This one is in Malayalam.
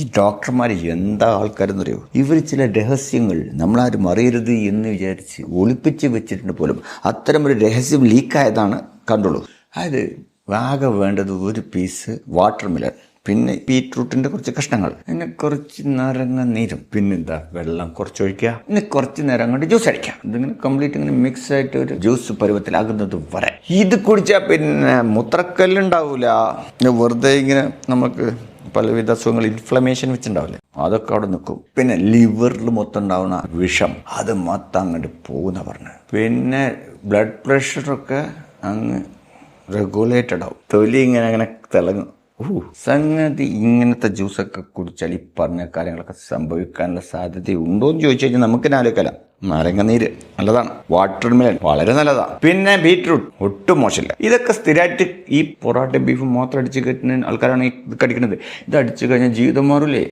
ഈ ഡോക്ടർമാർ എന്താ ആൾക്കാരെന്നറിയോ? ഇവർ ചില രഹസ്യങ്ങൾ നമ്മളാരും അറിയരുത് എന്ന് വിചാരിച്ച് ഒളിപ്പിച്ച് വെച്ചിട്ടുണ്ട് പോലും. അത്തരമൊരു രഹസ്യം ലീക്കായതാണ് കണ്ടുള്ളൂ. അതായത് ആകെ വേണ്ടത് ഒരു പീസ് വാട്ടർ മിലൻ പിന്നെ ബീറ്റ്റൂട്ടിന്റെ കുറച്ച് കഷ്ണങ്ങൾ പിന്നെ കുറച്ച് നാരങ്ങ നീരും പിന്നെന്താ വെള്ളം കുറച്ച് ഒഴിക്കുക പിന്നെ കുറച്ച് നേരം കൊണ്ട് ജ്യൂസ് അടിക്കാം ഇതിങ്ങനെ കംപ്ലീറ്റ് ഇങ്ങനെ മിക്സ് ആയിട്ട് ഒരു ജ്യൂസ് പരുവത്തിലാകുന്നത് വരെ. ഇത് കുടിച്ചാൽ പിന്നെ മുത്രക്കല്ലുണ്ടാവൂല. പിന്നെ വെറുതെ ഇങ്ങനെ നമുക്ക് പലവിധ അസുഖങ്ങൾ ഇൻഫ്ലമേഷൻ വെച്ചിട്ടുണ്ടാവില്ലേ? അതൊക്കെ അവിടെ നിൽക്കും. പിന്നെ ലിവറിൽ മൊത്തം ഉണ്ടാവുന്ന വിഷം അത് മൊത്തം അങ്ങോട്ട് പോകുന്ന പറഞ്ഞു. പിന്നെ ബ്ലഡ് പ്രഷറൊക്കെ അങ്ങ് റെഗുലേറ്റഡ് ആവും. തൊലി ഇങ്ങനെ അങ്ങനെ തിളങ്ങും. ഓ സംഗതി ഇങ്ങനത്തെ ജ്യൂസൊക്കെ കുടിച്ചാൽ ഈ പറഞ്ഞ കാര്യങ്ങളൊക്കെ സംഭവിക്കാനുള്ള സാധ്യത ഉണ്ടോ എന്ന് ചോദിച്ചു കഴിഞ്ഞാൽ നമുക്ക് ആലോചിക്കല നാരങ്ങ നീര് നല്ലതാണ്. വാട്ടർ മെലൺ വളരെ നല്ലതാണ് പിന്നെ ബീറ്റ്റൂട്ട് ഒട്ടും മോശമില്ല. ഇതൊക്കെ സ്ഥിരമായിട്ട് ഈ പൊറോട്ട ബീഫ് മാത്രം അടിച്ച് കെട്ടുന്ന ആൾക്കാരാണ് ഇത് കടിക്കുന്നത് ഇത് അടിച്ചു കഴിഞ്ഞാൽ ജീവിതം മാറില്ലേ